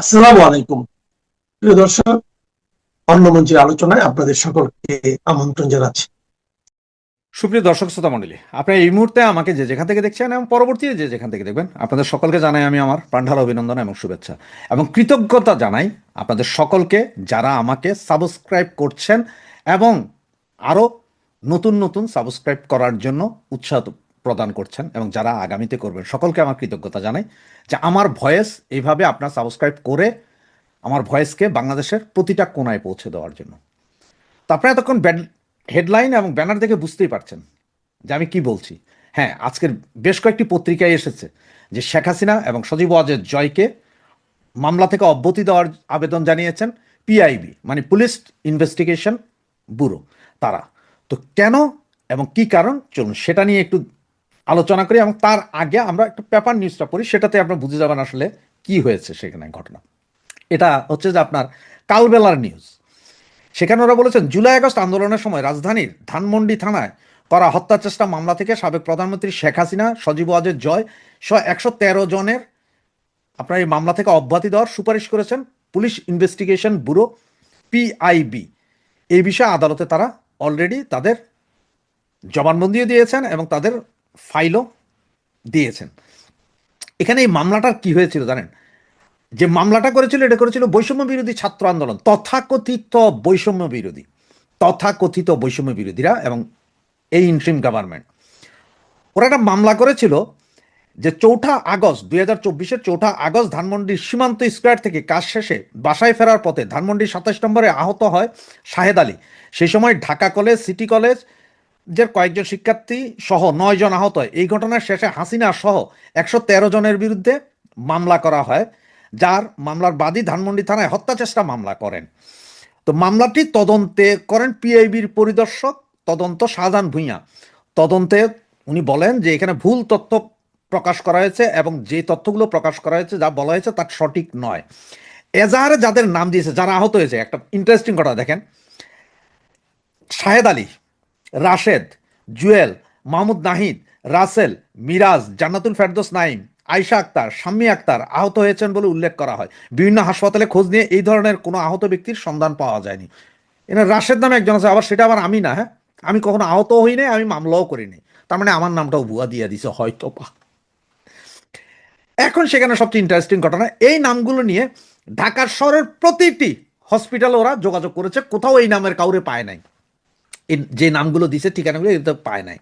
আসসালামু আলাইকুম। প্রিয় দর্শক, অন্য মঞ্চের আলোচনায় আপনাদের সকলকে আমন্ত্রণ জানাচ্ছি। সুপ্রিয় দর্শক শ্রোতা মণ্ডলী আপনারা এই মুহূর্তে আমাকে যে যেখান থেকে দেখছেন এবং পরবর্তীতে যে যেখান থেকে দেখবেন, আপনাদের সকলকে জানাই আমি আমার প্রাণঢাল অভিনন্দন এবং শুভেচ্ছা এবং কৃতজ্ঞতা জানাই আপনাদের সকলকে যারা আমাকে সাবস্ক্রাইব করছেন এবং আরও নতুন নতুন সাবস্ক্রাইব করার জন্য উৎসাহ প্রদান করছেন এবং যারা আগামীতে করবেন, সকলকে আমার কৃতজ্ঞতা জানাই যে আমার ভয়েস এইভাবে আপনার সাবস্ক্রাইব করে আমার ভয়েসকে বাংলাদেশের প্রতিটা কোনায় পৌঁছে দেওয়ার জন্য। তারপরে এতক্ষণ হেডলাইন এবং ব্যানার দেখে বুঝতেই পারছেন যে আমি কি বলছি। হ্যাঁ আজকের বেশ কয়েকটি পত্রিকায় এসেছে যে শেখ হাসিনা এবং সজীব ওয়াজের জয়কে মামলা থেকে অব্যতি দেওয়ার আবেদন জানিয়েছেন পিআইবি মানে পুলিশ ইনভেস্টিগেশন ব্যুরো, তারা। তো কেন এবং কি কারণ? চলুন সেটা নিয়ে একটু আলোচনা করি এবং তার আগে আমরা একটা পেপার নিউজটা পড়ি, সেটাতে আপনার বুঝে যাবেন আসলে কি হয়েছে সেখানে ঘটনা। এটা হচ্ছে যে আপনার কালবেলার নিউজ। সেখানে ওরা বলেছেন, জুলাই আগস্ট আন্দোলনের সময় রাজধানীর ধানমন্ডি থানায় করা হত্যা চেষ্টা মামলা থেকে সাবেক প্রধানমন্ত্রী শেখ হাসিনা, সজীব ওয়াজের জয় সহ একশো তেরো জনের আপনার এই মামলা থেকে অব্যাহতি দেওয়ার সুপারিশ করেছেন পুলিশ ইনভেস্টিগেশন ব্যুরো পিআইবি। এই বিষয়ে আদালতে তারা অলরেডি তাদের জবানবন্দিও দিয়েছেন এবং তাদের ফাইলও দিয়েছেন। এখানে এই মামলাটার কি হয়েছিল জানেন? যে মামলাটা করেছিল, এটা করেছিল বৈষম্য বিরোধী ছাত্র আন্দোলন, তথাকথিত বৈষম্য বিরোধী, তথাকথিত বৈষম্য বিরোধীরা এবং এই ইন্ট্রিম গভর্নমেন্ট। ওরা একটা মামলা করেছিল যে চৌঠা আগস্ট, দুই হাজার চব্বিশের চৌঠা আগস্ট ধানমন্ডির সীমান্ত স্কোয়ার থেকে কাজ শেষে বাসায় ফেরার পথে ধানমন্ডির সাতাশ নম্বরে আহত হয় শাহেদ আলী। সেই সময় ঢাকা কলেজ, সিটি কলেজ যে কয়েকজন শিক্ষার্থী সহ নয় জন আহত। হয় এই ঘটনার শেষে হাসিনা সহ একশো তেরো জনের বিরুদ্ধে মামলা করা হয়, যার মামলার বাদী ধানমন্ডি থানায় হত্যা চেষ্টা মামলা করেন। তো মামলাটি তদন্তে করেন পিআইবির পরিদর্শক, তদন্ত শাহজাহান ভূঁইয়া। তদন্তে উনি বলেন যে এখানে ভুল তথ্য প্রকাশ করা হয়েছে এবং যে তথ্যগুলো প্রকাশ করা হয়েছে, যা বলা হয়েছে তার সঠিক নয়। এজাহারে যাদের নাম দিয়েছে, যারা আহত হয়েছে, একটা ইন্টারেস্টিং কথা দেখেন। শাহেদ আলী রাশেদ, জুয়েল, মাহমুদ নাহিদ, রাসেল, মিরাজ, জান্নাতুল ফেরদোস নাইম আয়শা আক্তার, শাম্মী আক্তার আহত হয়েছেন বলে উল্লেখ করা হয়। বিভিন্ন হাসপাতালে খোঁজ নিয়ে এই ধরনের কোনো আহত ব্যক্তির সন্ধান পাওয়া যায়নি। এখানে রাশেদ নামে একজন আছে, আবার সেটা আবার আমি না হ্যাঁ? আমি কখনো আহত হই নাই, আমি মামলাও করিনি তার মানে আমার নামটাও ভুয়া দিয়ে দিছে হয়তো পা এখন সেখানে সবচেয়ে ইন্টারেস্টিং ঘটনা, এই নামগুলো নিয়ে ঢাকার শহরের প্রতিটি হসপিটালে ওরা যোগাযোগ করেছে, কোথাও এই নামের কাউরে পায় নাই। যে নামগুলো দিছে, ঠিকানাগুলো এগুলো পায় নাই।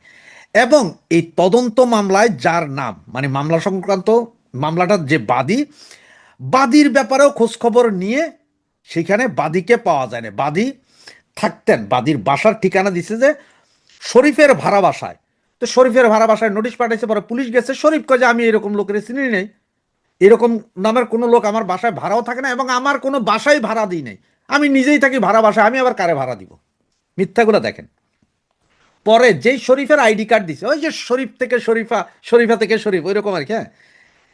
এবং এই তদন্ত মামলায় যার নাম মানে মামলা সংক্রান্ত মামলাটার যে বাদী, বাদীর ব্যাপারেও খোঁজখবর নিয়ে সেখানে বাদীকে পাওয়া যায় না। বাদী থাকতেন, বাদীর বাসার ঠিকানা দিছে যে শরীফের ভাড়া বাসায়। তো শরীফের ভাড়া বাসায় নোটিশ পাঠাইছে, পরে পুলিশ গেছে, শরীফ কয়ে আমি এরকম লোকের চিনি নেই। এরকম নামের কোনো লোক আমার বাসায় ভাড়াও থাকে না এবং আমার কোনো বাসায় ভাড়া দিই নেই। আমি নিজেই থাকি ভাড়া বাসায়, আমি আবার কারে ভাড়া দিব? মিথ্যাগুলো দেখেন। পরে যেই শরীফের আইডি কার্ড দিছে, ওই যে শরীফ থেকে শরীফা শরীফা থেকে শরীফ ওই রকম আর কি হ্যাঁ?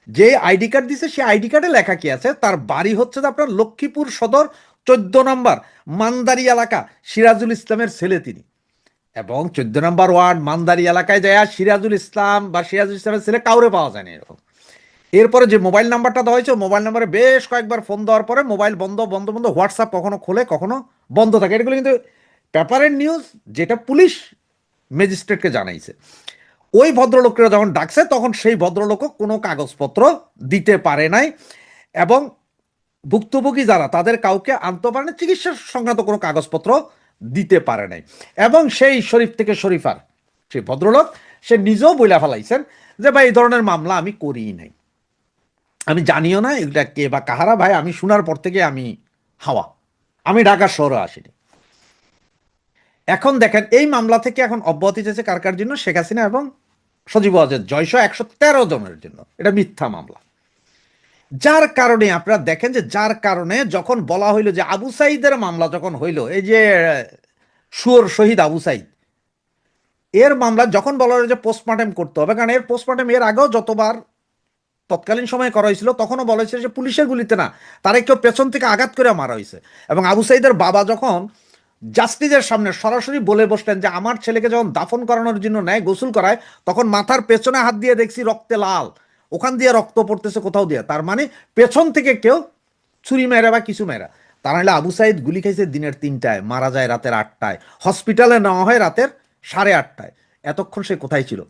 যে আইডি কার্ড দিছে, সেই আইডি কার্ডে লেখা কি আছে? তার বাড়ি হচ্ছে যে আপনার লক্ষ্মীপুর সদর চোদ্দ নম্বর মান্দারি এলাকা, সিরাজুল ইসলামের ছেলে তিনি। এবং চোদ্দ নম্বর ওয়ার্ড মান্দারি এলাকায় যায়, সিরাজুল ইসলাম বা সিরাজুল ইসলামের ছেলে কাউরে পাওয়া যায়নি এরকম। এরপরে যে মোবাইল নাম্বারটা দেওয়া হয়েছে, মোবাইল নাম্বারে বেশ কয়েকবার ফোন দেওয়ার পরে মোবাইল বন্ধ বন্ধ বন্ধ, হোয়াটসঅ্যাপ কখনো খোলে, কখনো বন্ধ থাকে। এগুলো কিন্তু পেপারের নিউজ যেটা পুলিশ ম্যাজিস্ট্রেটকে জানাইছে। ওই ভদ্রলোকরা যখন ডাকছে, তখন সেই ভদ্রলোকও কোনো কাগজপত্র দিতে পারে নাই এবং ভুক্তভোগী যারা, তাদের কাউকে আনতে পারে না চিকিৎসা সংক্রান্ত কোনো কাগজপত্র দিতে পারে নাই। এবং সেই শরীফ থেকে শরীফার সেই ভদ্রলোক, সে নিজেও বইলা ফেলাইছেন যে, ভাই, এই ধরনের মামলা আমি করি নাই। আমি জানিও না এটা কে বা কাহারা। ভাই, আমি শোনার পর থেকে আমি হাওয়া। আমি ঢাকা শহরে আসিনি। এখন দেখেন, এই মামলা থেকে এখন অব্যাহতি চেয়েছে কার কার জন্য? শেখ হাসিনা এবং সজীব ওয়াজেদ জয়শ একশো তেরো জনের জন্য। এটা মিথ্যা মামলা। যার কারণে আপনারা দেখেন যে যার কারণে যখন বলা হইল যে আবু সাইদের মামলা যখন হইল, এই যে সুর শহীদ আবু সাইদ, এর মামলা যখন বলা হলো যে পোস্টমর্টেম করতে হবে, কারণ এর পোস্টমর্টেম এর আগেও যতবার তৎকালীন সময়ে করা হয়েছিল, তখনও বলা হয়েছিল যে পুলিশের গুলিতে না তারা কেউ পেছন থেকে আঘাত করে মারা হয়েছে। এবং আবু সাইদের বাবা যখন জাস্টিসের সামনে সরাসরি বলে বসলেন যে আমার ছেলেকে যখন দাফন করানোর জন্য নেয় গোসল করায়, তখন মাথার পেছনে হাত দিয়ে দেখছি রক্তে লাল। ওখান দিয়ে রক্ত পড়তেছে, কোথাও দিয়ে। তার মানে পেছন থেকে কেউ ছুরি মেরা বা কিছু মেরা। তা নাহলে আবু সাইদ গুলি খাইছে দিনের তিনটায়, মারা যায় রাতের আটটায়। হসপিটালে নেওয়া হয় রাতের সাড়ে আটটায়। এতক্ষণ সে কোথায় ছিল?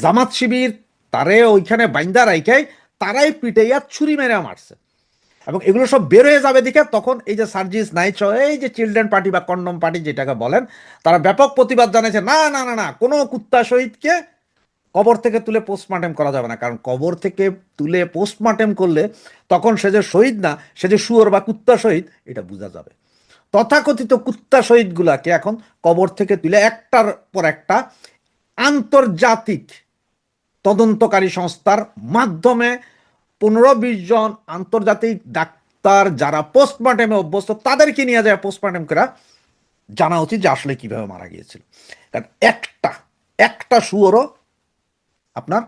জামাত শিবির, তারে ওইখানে বাইন্দা রাইখাই, তারাই পিটাইয়া ছুরি মেরে মারছে। এবং এগুলো সব বের হয়ে যাবে দেখে তখন এই যে সার্জিস সহ, এই যে চিলড্রেন পার্টি বা কন্ডম পার্টি যেটাকে বলেন, তারা ব্যাপক প্রতিবাদ জানিয়েছে না না না না, কোনো কুত্তা শহীদকে কবর থেকে তুলে পোস্টমার্টেম করা যাবে না। কারণ কবর থেকে তুলে পোস্টমার্টেম করলে তখন সে যে শহীদ না, সে যে শুয়োর বা কুত্তা শহীদ এটা বোঝা যাবে। তথাকথিত কুত্তা শহীদগুলাকে এখন কবর থেকে তুলে একটার পর একটা আন্তর্জাতিক তদন্তকারী সংস্থার মাধ্যমে পনেরো বিশ জন আন্তর্জাতিক ডাক্তার যারা পোস্টমার্টেমে অভ্যস্ত, তাদেরকে নিয়ে যায় পোস্টমার্টেম করা। জানা উচিত যে আসলে কীভাবে মারা গিয়েছিল। কারণ একটা একটা শুয়োরও আপনার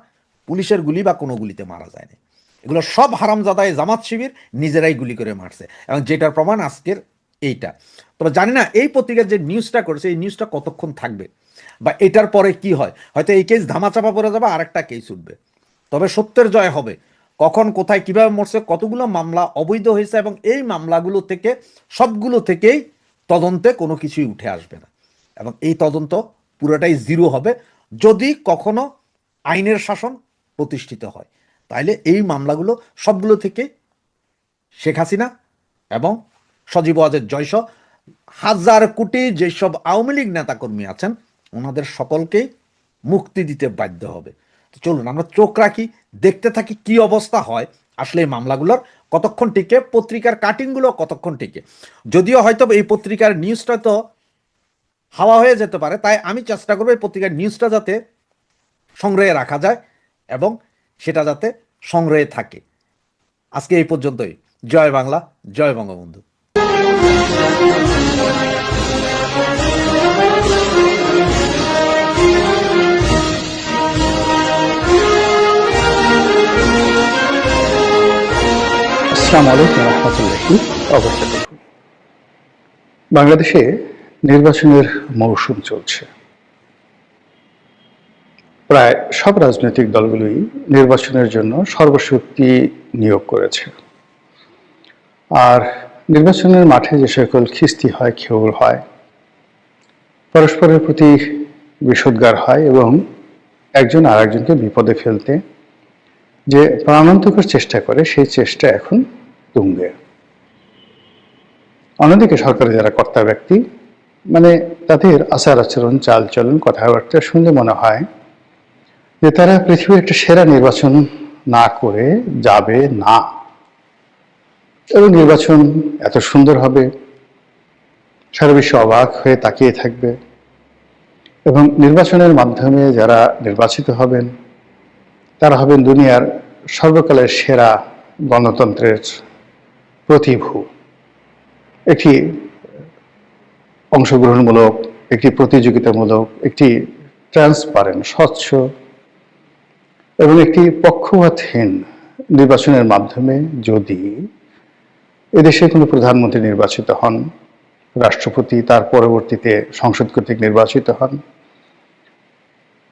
পুলিশের গুলি বা কোনো গুলিতে মারা যায়নি। এগুলো সব হারামজাদায় জামাত শিবির নিজেরাই গুলি করে মারছে। এবং যেটার প্রমাণ আজকের এইটা। তবে জানি না, এই পত্রিকার যে নিউজটা করেছে, এই নিউজটা কতক্ষণ থাকবে? বা এটার পরে কি হয়? হয়তো এই কেস ধামাচাপা পড়ে যাবে আর একটা কেস উঠবে। তবে সত্যের জয় হবে। কখন, কোথায়, কীভাবে মরছে, কতগুলো মামলা অবৈধ হয়েছে এবং এই মামলাগুলো থেকে, সবগুলো থেকেই তদন্তে কোনো কিছুই উঠে আসবে না। এবং এই তদন্ত পুরোটাই জিরো হবে যদি কখনো আইনের শাসন প্রতিষ্ঠিত হয়। তাইলে এই মামলাগুলো সবগুলো থেকে শেখ হাসিনা এবং সজীব ওয়াজের জয়স হাজার কোটি যেসব আওয়ামী লীগ নেতাকর্মী আছেন, ওনাদের সকলকেই মুক্তি দিতে বাধ্য হবে। তো চলুন, আমরা চোখ রাখি, দেখতে থাকি কি অবস্থা হয় আসলে এই মামলাগুলোর, কতক্ষণ টিকে, পত্রিকার কাটিংগুলো কতক্ষণ টিকে। যদিও হয়তো এই পত্রিকার নিউজটা তো হাওয়া হয়ে যেতে পারে, তাই আমি চেষ্টা করব এই পত্রিকার নিউজটা যাতে সংগ্রহে রাখা যায় এবং সেটা যাতে সংগ্রহে থাকে। আজকে এই পর্যন্তই। জয় বাংলা, জয় বঙ্গবন্ধু। আসসালামু আলাইকুম বাংলাদেশে নির্বাচনের মৌসুম চলছে। প্রায় সব রাজনৈতিক দলগুলোই নির্বাচনের জন্য সর্বশক্তি নিয়োগ করেছে। আর নির্বাচনের মাঠে যে সকল খিস্তি হয়, খেউর হয়, পরস্পরের প্রতি বিষোদ্গার হয় এবং একজন আর একজনকে বিপদে ফেলতে যে প্রাণান্তকর চেষ্টা করে, সেই চেষ্টা এখন তুঙ্গে। অন্যদিকে সরকারের যারা কর্তা ব্যক্তি মানে তাদের আচার আচরণ, চালচলন, কথাবার্তা শুনলে মনে হয় যে তারা পৃথিবীর একটা সেরা নির্বাচন না করে যাবে না। এবং নির্বাচন এত সুন্দর হবে, সারা বিশ্ব অবাক হয়ে তাকিয়ে থাকবে। এবং নির্বাচনের মাধ্যমে যারা নির্বাচিত হবেন, তারা হবেন দুনিয়ার সর্বকালের সেরা গণতন্ত্রের প্রতিভূ। একটি অংশগ্রহণমূলক, একটি প্রতিযোগিতামূলক, একটি ট্রান্সপারেন্ট স্বচ্ছ এবং একটি পক্ষপাতহীন নির্বাচনের মাধ্যমে যদি এদেশে কোনো প্রধানমন্ত্রী নির্বাচিত হন, রাষ্ট্রপতি তার পরবর্তীতে সংসদ কর্তৃক নির্বাচিত হন,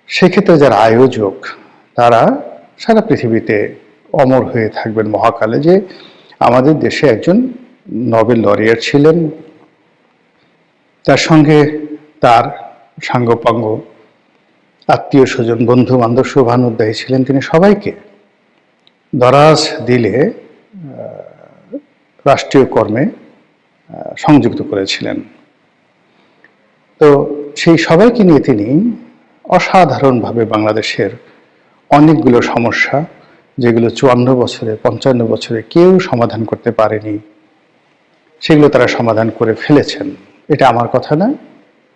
সেক্ষেত্রে যারা আয়োজক, তারা সারা পৃথিবীতে অমর হয়ে থাকবেন মহাকালে যে আমাদের দেশে একজন নোবেল লরিয়ার ছিলেন। তার সঙ্গে তার সাঙ্গপাঙ্গ আত্মীয় স্বজন বন্ধু বান্ধব শুভানুদ্দায়ী ছিলেন তিনি সবাইকে। দরাজ দিলে রাষ্ট্রীয় কর্মে সংযুক্ত করেছিলেন। তো সেই সবাইকে নিয়ে তিনি অসাধারণভাবে বাংলাদেশের অনেকগুলো সমস্যা যেগুলো চুয়ান্ন বছরে, পঞ্চান্ন বছরে কেউ সমাধান করতে পারেনি, সেগুলো তারা সমাধান করে ফেলেছেন। এটা আমার কথা না।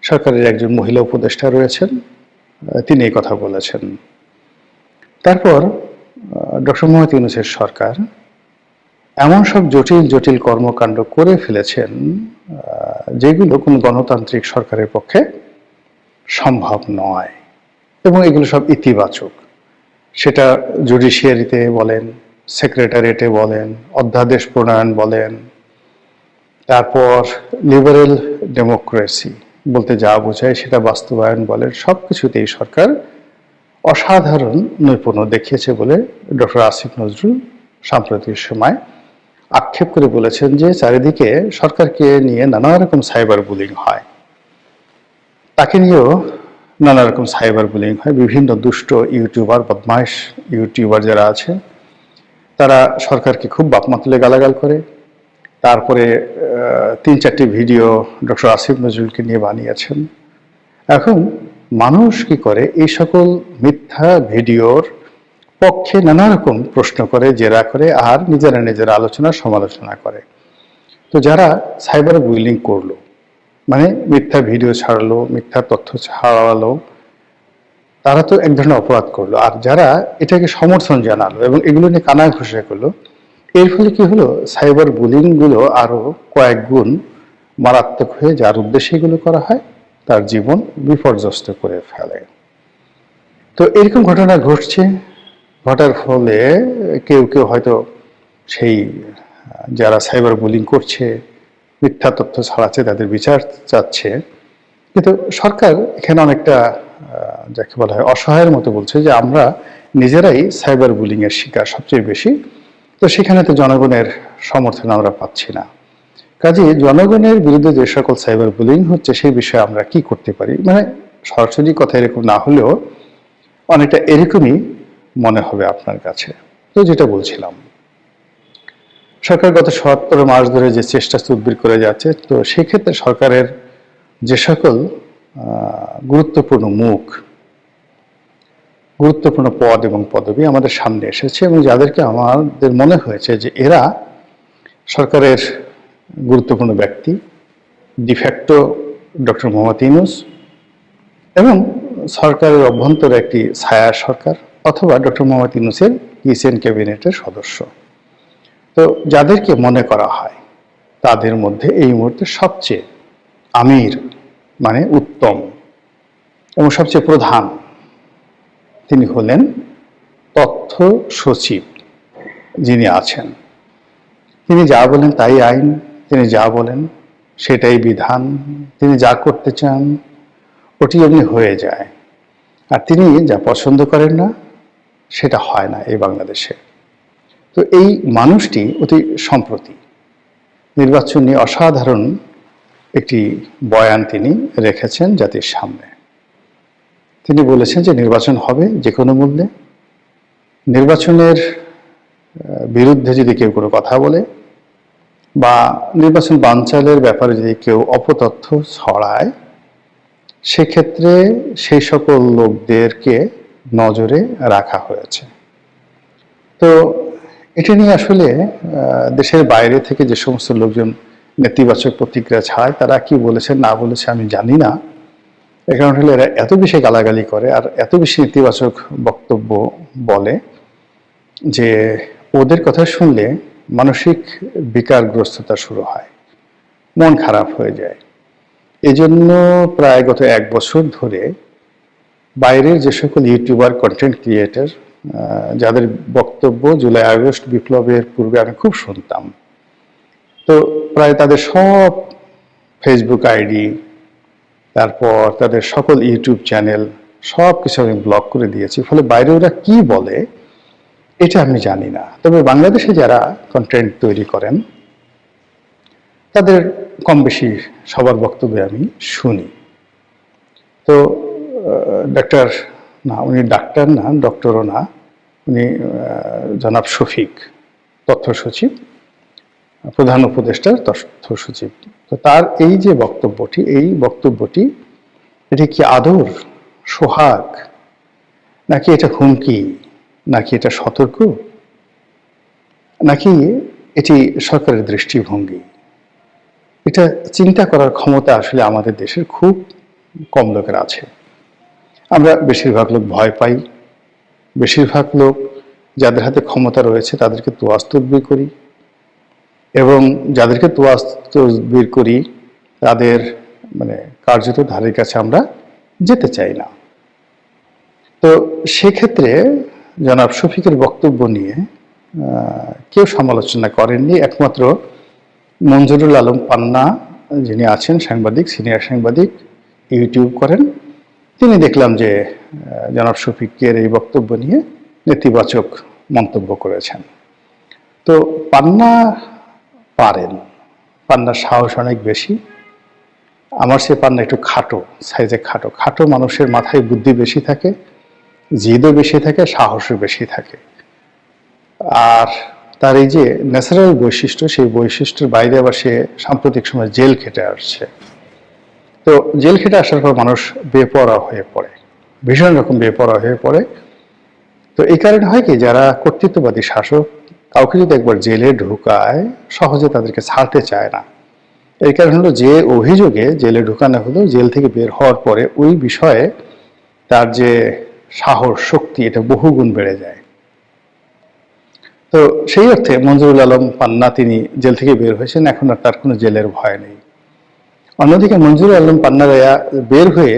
সরকারের একজন মহিলা উপদেষ্টা রয়েছেন তিনি এই কথা বলেছেন। তারপর ডক্টর মোহাম্মদ ইউনুসের সরকার এমন সব জটিল জটিল কর্মকাণ্ড করে ফেলেছেন যেগুলো কোনো গণতান্ত্রিক সরকারের পক্ষে সম্ভব নয়। এবং এগুলো সব ইতিবাচক। সেটা জুডিশিয়ারিতে বলেন সেক্রেটারিয়েটে বলেন, অধ্যাদেশ প্রণয়ন বলেন, তারপর লিবারেল ডেমোক্রেসি বলতে যা বোঝায় সেটা বাস্তবায়ন বলেন সব কিছুতেই সরকার অসাধারণ নৈপুণ্য দেখিয়েছে বলে ডক্টর আসিফ নজরুল সাম্প্রতিক সময় আক্ষেপ করে বলেছেন যে চারিদিকে সরকারকে নিয়ে নানা রকম সাইবার বুলিং হয়। তাকে নিয়েও নানা রকম সাইবার বুলিং হয়, বিভিন্ন দুষ্ট ইউটিউবার, বদমাইশ ইউটিউবার যারা আছে, তারা সরকারকে খুব বাপমা তুলে গালাগাল করে। তারপরে তিন চারটি ভিডিও ডক্টর আসিফ নজরুলকে নিয়ে বানিয়েছেন। এখন মানুষ কি করে, এই সকল মিথ্যা ভিডিওর পক্ষে নানা রকম প্রশ্ন করে, জেরা করে, আর নিজেরা নিজেরা আলোচনা সমালোচনা করে। তো যারা সাইবার বুলিং করল মানে মিথ্যা ভিডিও ছাড়লো, মিথ্যা তথ্য ছাড়ালো, তারা তো এক ধরনের অপরাধ করল। আর যারা এটাকে সমর্থন জানালো এবং এগুলো নিয়ে কানা ঘুষে করল, এর ফলে কি হলো? সাইবার বুলিংগুলো আরও কয়েক গুণ মারাত্মক হয়ে যার উদ্দেশ্যে এগুলো করা হয়, তার জীবন বিপর্যস্ত করে ফেলে। তো এরকম ঘটনা ঘটছে, ঘটার ফলে কেউ কেউ হয়তো সেই, যারা সাইবার বুলিং করছে মিথ্যা তথ্য ছড়াচ্ছে, তাদের বিচার চাচ্ছে। কিন্তু সরকার এখানে অনেকটা যাকে বলা হয় অসহায়ের মতো বলছে যে আমরা নিজেরাই সাইবার বুলিং এর শিকার সবচেয়ে বেশি। তো সেখানে তো জনগণের সমর্থন আমরা পাচ্ছি না। কাজে জনগণের বিরুদ্ধে যে সকল সাইবার বুলিং হচ্ছে সেই বিষয়ে আমরা কি করতে পারি? মানে সরাসরি কথা এরকম না হলেও অনেকটা এরকমই মনে হবে আপনার কাছে। তো যেটা বলছিলাম সরকার গত সতেরো মাস ধরে যে চেষ্টা তদবির করে যাচ্ছে, তো সেক্ষেত্রে সরকারের যে সকল গুরুত্বপূর্ণ মুখ, গুরুত্বপূর্ণ পদ এবং পদবি আমাদের সামনে এসেছে এবং যাদেরকে আমাদের মনে হয়েছে যে এরা সরকারের গুরুত্বপূর্ণ ব্যক্তি ডিফ্যাক্টো ডক্টর মোহাম্মদ ইউনুস এবং সরকারের অভ্যন্তরে একটি ছায়া সরকার অথবা ডক্টর মোহাম্মদ ইউনুসের কিচেন ক্যাবিনেটের সদস্য। তো যাদেরকে মনে করা হয়, তাদের মধ্যে এই মুহূর্তে সবচেয়ে আমির মানে উত্তম এবং সবচেয়ে প্রধান তিনি হলেন তথ্য সচিব যিনি আছেন। তিনি যা বলেন তাই আইন, তিনি যা বলেন সেটাই বিধান, তিনি যা করতে চান ওটি এমনি হয়ে যায়। আর তিনি যা পছন্দ করেন না, সেটা হয় না এই বাংলাদেশে। তো এই মানুষটি অতি সম্প্রতি নির্বাচন নিয়ে অসাধারণ একটি বয়ান তিনি রেখেছেন জাতির সামনে। তিনি বলেছেন যে নির্বাচন হবে যে কোনো মূল্যে। নির্বাচনের বিরুদ্ধে যদি কেউ কোনো কথা বলে বা নির্বাচন বানচালের ব্যাপারে যদি কেউ অপতথ্য ছড়ায়, সেক্ষেত্রে সেই সকল লোকদেরকে নজরে রাখা হয়েছে। তো এটা নিয়ে আসলে দেশের বাইরে থেকে যে সমস্ত লোকজন নেতিবাচক প্রতিক্রিয়া ছাড়ায়, তারা কি বলেছে, না বলেছে আমি জানি না। এ কারণে হলে এরা এত বেশি গালাগালি করে আর এত বেশি নেতিবাচক বক্তব্য বলে যে ওদের কথা শুনলে মানসিক বিকারগ্রস্ততা শুরু হয়, মন খারাপ হয়ে যায়। এজন্য প্রায় গত এক বছর ধরে বাইরের যে সকল ইউটিউবার কন্টেন্ট ক্রিয়েটর যাদের বক্তব্য জুলাই, আগস্ট বিপ্লবের পূর্বে আমি খুব শুনতাম। তো প্রায় তাদের সব ফেসবুক আইডি তারপর তাদের সকল ইউটিউব চ্যানেল সব কিছু আমি ব্লক করে দিয়েছি। ফলে বাইরে ওরা কি বলে, এটা আমি জানি না। তবে বাংলাদেশে যারা কন্টেন্ট তৈরি করেন, তাদের কম বেশি সবার বক্তব্যে আমি শুনি। তো ডাক্তার না, উনি ডাক্তার না ডক্টরও না উনি জনাব শফিক, তথ্য সচিব, প্রধান উপদেষ্টার তথ্য সচিব। তো তার এই যে বক্তব্যটি, এই বক্তব্যটি, এটি কি আদর, সোহাগ, নাকি এটা হুমকি, নাকি এটা সতর্ক, নাকি এটি সরকারের দৃষ্টিভঙ্গি? এটা চিন্তা করার ক্ষমতা আসলে আমাদের দেশের খুব কম লোকের আছে। আমরা বেশিরভাগ লোক ভয় পাই। বেশিরভাগ লোক যাদের হাতে ক্ষমতা রয়েছে তাদেরকে তোয়াজ তদবির করি এবং যাদেরকে তোয়াজ তদবির করি তাদের মানে কার্যত ধারের কাছে আমরা যেতে চাই না। তো সেক্ষেত্রে জনাব শফিকের বক্তব্য নিয়ে কেউ সমালোচনা করেননি। একমাত্র মঞ্জুরুল আলম পান্না যিনি আছেন, সাংবাদিক, সিনিয়র সাংবাদিক, ইউটিউব করেন। তিনি দেখলাম যে জনাব শফিকের এই বক্তব্য নিয়ে নেতিবাচক মন্তব্য করেছেন। তো পান্না পারেন, পান্নার সাহস অনেক বেশি। আমার সে পান্না একটু খাটো, সাইজে খাটো। খাটো মানুষের মাথায় বুদ্ধি বেশি থাকে, জিদও বেশি থাকে, সাহসও বেশি থাকে। আর তার এই যে ন্যাচারাল বৈশিষ্ট্য, সেই বৈশিষ্ট্যের বাইরে আবার সে সাম্প্রতিক সময় জেল খেটে আসছে। তো জেল খেটে আসার পর মানুষ বেপরা হয়ে পড়ে। ভীষণ রকম বেপরা হয়ে পড়ে। তো এই কারণে হয় কি, যারা কর্তৃত্ববাদী শাসক, কাউকে যদি একবার জেলে ঢুকায়, সহজে তাদেরকে ছাড়তে চায় না। এই কারণ হলো যে অভিযোগে জেলে ঢুকানো হলো, জেল থেকে বের হওয়ার পরে ওই বিষয়ে তার যে সাহস, শক্তি, এটা বহুগুণ বেড়ে যায়। তো সেই অর্থে মঞ্জুরুল আলম পান্না তিনি জেল থেকে বের হয়েছেন, এখন আর তার কোনো জেলের ভয় নেই। অন্যদিকে মঞ্জুরুল আলম পান্নারায়া বের হয়ে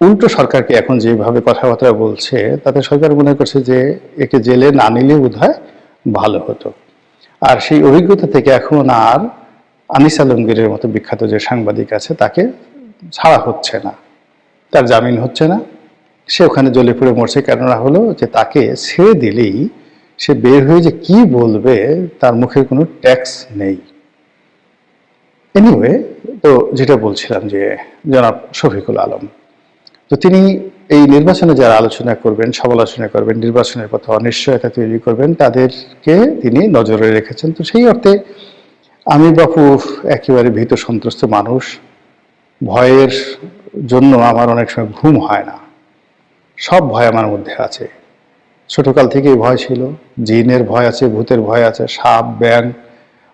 উল্টো সরকারকে এখন যেভাবে কথাবার্তা বলছে, তাতে সরকার মনে করছে যে একে জেলে না নিলে বোধ ভালো হতো। আর সেই অভিজ্ঞতা থেকে এখন আর আনিস আলমগীরের মতো বিখ্যাত যে সাংবাদিক আছে, তাকে ছাড়া হচ্ছে না। তার জামিন হচ্ছে না। সে ওখানে জ্বলে পুড়ে মরছে। কেননা হলো যে তাকে ছেড়ে দিলেই সে বের হয়ে যে কি বলবে, তার মুখের কোনো ট্যাক্স নেই। এনিওয়ে তো যেটা বলছিলাম যে জনাব শফিকুল আলম তো তিনি এই নির্বাচনে যারা আলোচনা করবেন সমালোচনা করবেন, নির্বাচনের কথা অনিশ্চয়তা তৈরি করবেন, তাদেরকে তিনি নজরে রেখেছেন। তো সেই অর্থে আমি বাপু একেবারে ভীত সন্ত্রস্ত মানুষ। ভয়ের জন্য আমার অনেক সময় ঘুম হয় না। সব ভয় আমার মধ্যে আছে। ছোটকাল থেকেই ভয় ছিল। জিনের ভয় আছে, ভূতের ভয় আছে, সাপ ব্যাং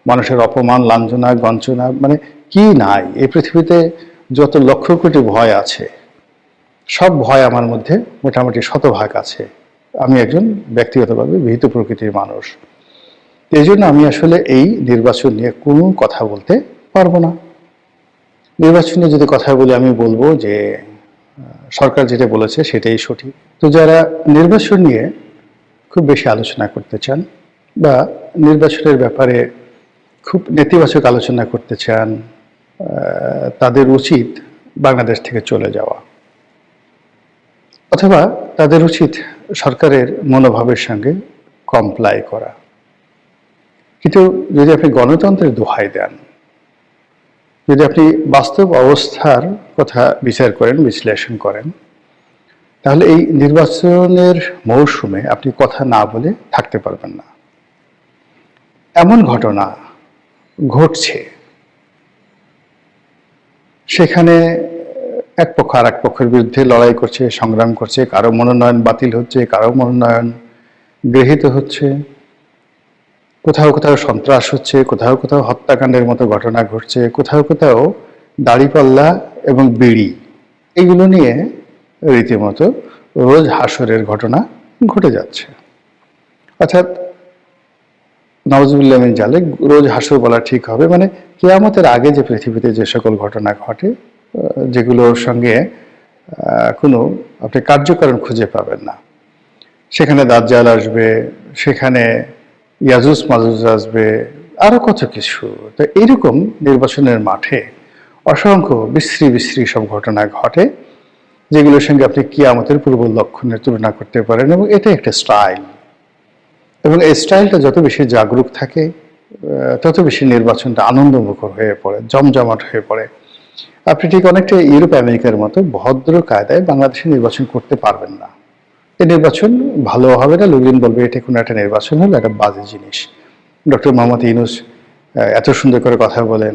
মানুষের অপমান, লাঞ্ছনা গঞ্চনা মানে কি নাই? এই পৃথিবীতে যত লক্ষ কোটি ভয় আছে সব ভয় আমার মধ্যে মোটামুটি শতভাগ আছে। আমি একজন ব্যক্তিগতভাবে ভীত প্রকৃতির মানুষ। এই জন্য আমি আসলে এই নির্বাচন নিয়ে কোনো কথা বলতে পারব না। নির্বাচন নিয়ে যদি কথা বলি, আমি বলব যে সরকার যেটা বলেছে সেটাই সঠিক। তো যারা নির্বাচন নিয়ে খুব বেশি আলোচনা করতে চান বা নির্বাচনের ব্যাপারে খুব নেতিবাচক আলোচনা করতে চান তাদের উচিত বাংলাদেশ থেকে চলে যাওয়া। অথবা তাদের উচিত সরকারের মনোভাবের সঙ্গে কমপ্লাই করা। কিন্তু যদি আপনি গণতন্ত্রের দোহাই দেন, যদি আপনি বাস্তব অবস্থার কথা বিচার করেন, বিশ্লেষণ করেন, তাহলে এই নির্বাচনের মৌসুমে আপনি কথা না বলে থাকতে পারবেন না। এমন ঘটনা ঘটছে। সেখানে এক পক্ষ আর এক পক্ষের বিরুদ্ধে লড়াই করছে, সংগ্রাম করছে, কারও মনোনয়ন বাতিল হচ্ছে, কারও মনোনয়ন গৃহীত হচ্ছে। কোথাও কোথাও সন্ত্রাস হচ্ছে, কোথাও কোথাও হত্যাকাণ্ডের মতো ঘটনা ঘটছে, কোথাও কোথাও দাড়িপাল্লা এবং বিড়ি, এগুলো নিয়ে রীতিমতো রোজ হাসরের ঘটনা ঘটে যাচ্ছে। অর্থাৎ নওয়াজুবিল্লাহ জালে রোজ হাসর বলা ঠিক হবে মানে কেয়ামতের আগে যে পৃথিবীতে যে সকল ঘটনা ঘটে যেগুলোর সঙ্গে কোনো আপনি কার্যকারণ খুঁজে পাবেন না। সেখানে দাজ্জাল আসবে, সেখানে ইয়াজুস মাজুজ আসবে আরও কত কিছু। তো এইরকম নির্বাচনের মাঠে অসংখ্য বিশ্রী বিশ্রী সব ঘটনা ঘটে, যেগুলোর সঙ্গে আপনি কিয়ামতের পূর্ব লক্ষণের তুলনা করতে পারেন এবং এটা একটা স্টাইল। এবং এই স্টাইলটা যত বেশি জাগরুক থাকে তত বেশি নির্বাচনটা আনন্দমুখর হয়ে পড়ে, জমজমাট হয়ে পড়ে। আপনি ঠিক অনেকটা ইউরোপ আমেরিকার মতো ভদ্র কায়দায় বাংলাদেশে নির্বাচন করতে পারবেন না। এই নির্বাচন ভালো হবে না, লোকজন বলবে এটা কোনো একটা নির্বাচন হলো একটা বাজে জিনিস। ডক্টর মোহাম্মদ ইউনুস এত সুন্দর করে কথা বলেন,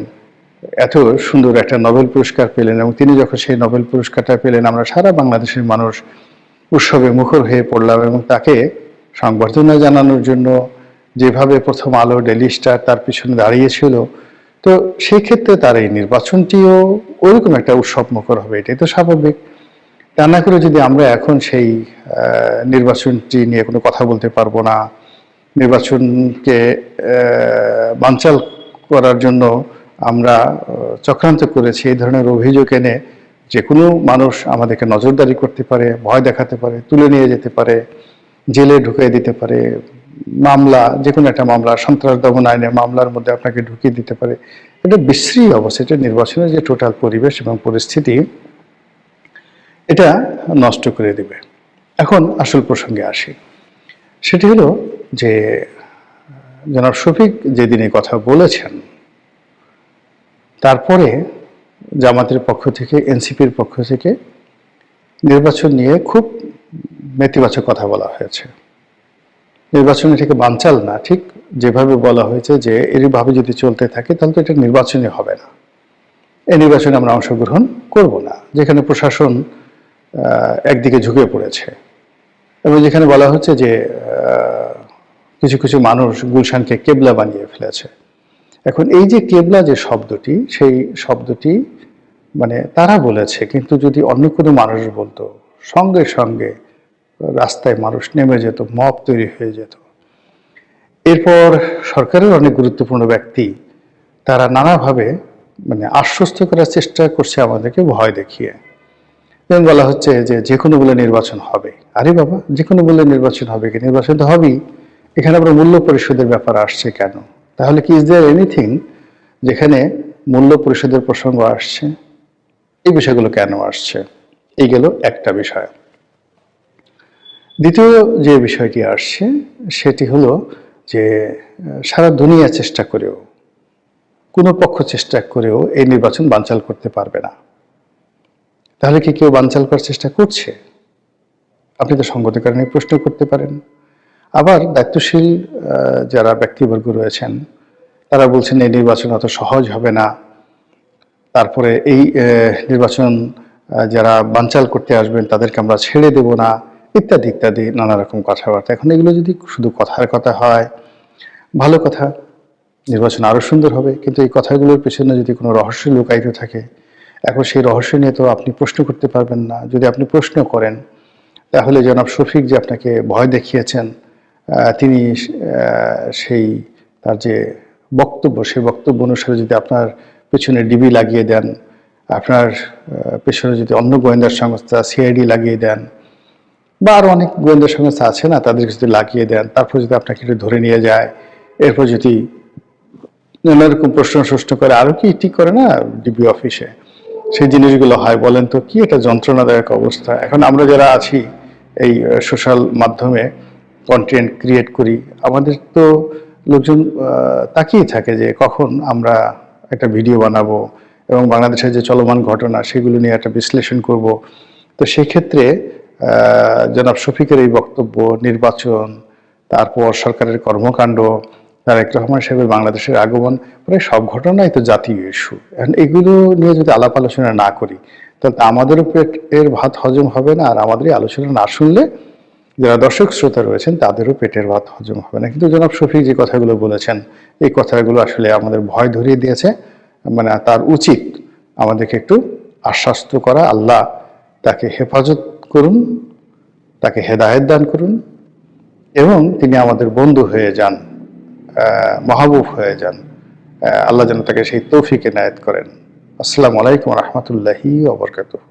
এত সুন্দর একটা নোবেল পুরস্কার পেলেন এবং তিনি যখন সেই নোবেল পুরস্কারটা পেলেন, আমরা সারা বাংলাদেশের মানুষ উৎসবে মুখর হয়ে পড়লাম এবং তাকে সংবর্ধনা জানানোর জন্য যেভাবে প্রথম আলো ডেলি স্টার তার পিছনে দাঁড়িয়েছিল তো সেই ক্ষেত্রে তার এই নির্বাচনটিও ওইরকম একটা উৎসব মুখর হবে এটাই তো স্বাভাবিক। তা না করে যদি আমরা এখন সেই নির্বাচনটি নিয়ে কোনো কথা বলতে পারব না নির্বাচনকে আহ, বানচাল করার জন্য আমরা চক্রান্ত করেছি এই ধরনের অভিযোগ এনে যে কোনো মানুষ আমাদেরকে নজরদারি করতে পারে ভয় দেখাতে পারে তুলে নিয়ে যেতে পারে জেলে ঢুকিয়ে দিতে পারে মামলা যে কোনো একটা মামলা, সন্ত্রাস দমন আইনে মামলার মধ্যে আপনাকে ঢুকিয়ে দিতে পারে। এটা বিশ্রী অবস্থা, এটা নির্বাচনের যে টোটাল পরিবেশ এবং পরিস্থিতি, এটা নষ্ট করে দেবে। এখন আসল প্রসঙ্গে আসি। সেটি হলো যে, জনাব শফিক যেদিন এই কথা বলেছেন, তারপরে জামাতের পক্ষ থেকে, এনসিপির পক্ষ থেকে নির্বাচন নিয়ে খুব নেতিবাচক কথা বলা হয়েছে। নির্বাচন থেকে বানচাল না, ঠিক? যেভাবে বলা হয়েছে যে এরভাবে যদি চলতে থাকে, তাহলে তো এটা নির্বাচনই হবে না। এই নির্বাচনে আমরা অংশগ্রহণ করব না, যেখানে প্রশাসন একদিকে ঝুঁকে পড়েছে। এবং যেখানে বলা হচ্ছে যে কিছু কিছু মানুষ গুলশানকে কেবলা বানিয়ে ফেলেছে। এখন এই যে কেবলা যে শব্দটি, সেই শব্দটি মানে তারা বলেছে, কিন্তু যদি অন্য কোনো মানুষ বলতো, সঙ্গে সঙ্গে রাস্তায় মানুষ নেমে যেত, মব তৈরি হয়ে যেত। এরপর সরকারের অনেক গুরুত্বপূর্ণ ব্যক্তি, তারা নানাভাবে মানে আশ্বস্ত করার চেষ্টা করছে আমাদেরকে ভয় দেখিয়ে। যেমন বলা হচ্ছে যে যে কোনো বলে নির্বাচন হবে। আরে বাবা যে কোনো বলে নির্বাচন হবে কি? নির্বাচন তো হবেই। এখানে আবার মূল্য পরিশোধের ব্যাপার আসছে কেন? তাহলে কি ইজ দেয়ার এনিথিং যেখানে মূল্য পরিশোধের প্রসঙ্গ আসছে? এই বিষয়গুলো কেন আসছে? এই গেল একটা বিষয়। দ্বিতীয় যে বিষয়টি আসছে, সেটি হলো যে সারা দুনিয়া চেষ্টা করেও, কোনো পক্ষ চেষ্টা করেও এই নির্বাচন বানচাল করতে পারবে না। তাহলে কি কেউ বানচাল করার চেষ্টা করছে? আপনি তো সঙ্গত কারণে প্রশ্ন করতে পারেন। আবার দায়িত্বশীল যারা ব্যক্তিবর্গ রয়েছেন, তারা বলছেন এই নির্বাচন অত সহজ হবে না। তারপরে এই নির্বাচন যারা বানচাল করতে আসবেন, তাদেরকে আমরা ছেড়ে দেব না। ইত্যাদি ইত্যাদি, নানা রকম কথাবার্তা। এখন এগুলো যদি শুধু কথার কথা হয়, ভালো কথা, নির্বাচন আরও সুন্দর হবে, কিন্তু এই কথাগুলোর পেছনে যদি কোনো রহস্য লুকায়িত থাকে, এখন সেই রহস্য নিয়ে তো আপনি প্রশ্ন করতে পারবেন না। যদি আপনি প্রশ্ন করেন, তাহলে জনাব শফিক যে আপনাকে ভয় দেখিয়েছেন তিনি সেই তার যে বক্তব্য, সেই বক্তব্য অনুসারে যদি আপনার পেছনে ডিবি লাগিয়ে দেন, আপনার পেছনে যদি অন্য গোয়েন্দা সংস্থা, সিআইডি লাগিয়ে দেন বা আরও অনেক গোয়েন্দা সংস্থা আছে না তাদেরকে যদি লাগিয়ে দেন, তারপর যদি আপনাকে একটু ধরে নিয়ে যায়, এরপর যদি নানা রকম প্রশ্ন প্রশ্ন করে, আরও কি ঠিক করে না ডিবি অফিসে? সেই জিনিসগুলো হয়, বলেন তো, কি এটা যন্ত্রণাদায়ক অবস্থা? এখন আমরা যারা আছি এই সোশ্যাল মাধ্যমে কন্টেন্ট ক্রিয়েট করি, আমাদের তো লোকজন তাকিয়ে থাকে যে কখন আমরা একটা ভিডিও বানাবো এবং বাংলাদেশের যে চলমান ঘটনা, সেগুলো নিয়ে একটা বিশ্লেষণ করব। তো সেক্ষেত্রে জনাব শফিকের এই বক্তব্য, নির্বাচন, তারপর সরকারের কর্মকাণ্ড, তারেক রহমান সাহেবের বাংলাদেশের আগমন প্রায় সব ঘটনাই তো জাতীয় ইস্যু। এখন এগুলো নিয়ে যদি আলাপ আলোচনা না করি, তাহলে তো আমাদেরও পেট এর ভাত হজম হবে না, আর আমাদের এই আলোচনা না শুনলে যারা দর্শক শ্রোতা রয়েছেন, তাদেরও পেটের ভাত হজম হবে না। কিন্তু জনাব শফিক যে কথাগুলো বলেছেন, এই কথাগুলো আসলে আমাদের ভয় ধরিয়ে দিয়েছে। মানে তার উচিত আমাদেরকে একটু আশ্বাস্ত করা, আল্লাহ তাকে হেফাজত করুন, তাকে হেদায়ত দান করুন এবং তিনি আমাদের বন্ধু হয়ে যান মাহবুব হয়ে যান। আল্লাহ যেন তাকে সেই তৌফিক এনায়েত করেন। আসসালামু আলাইকুম রহমতুল্লাহি ওবরকাতুহ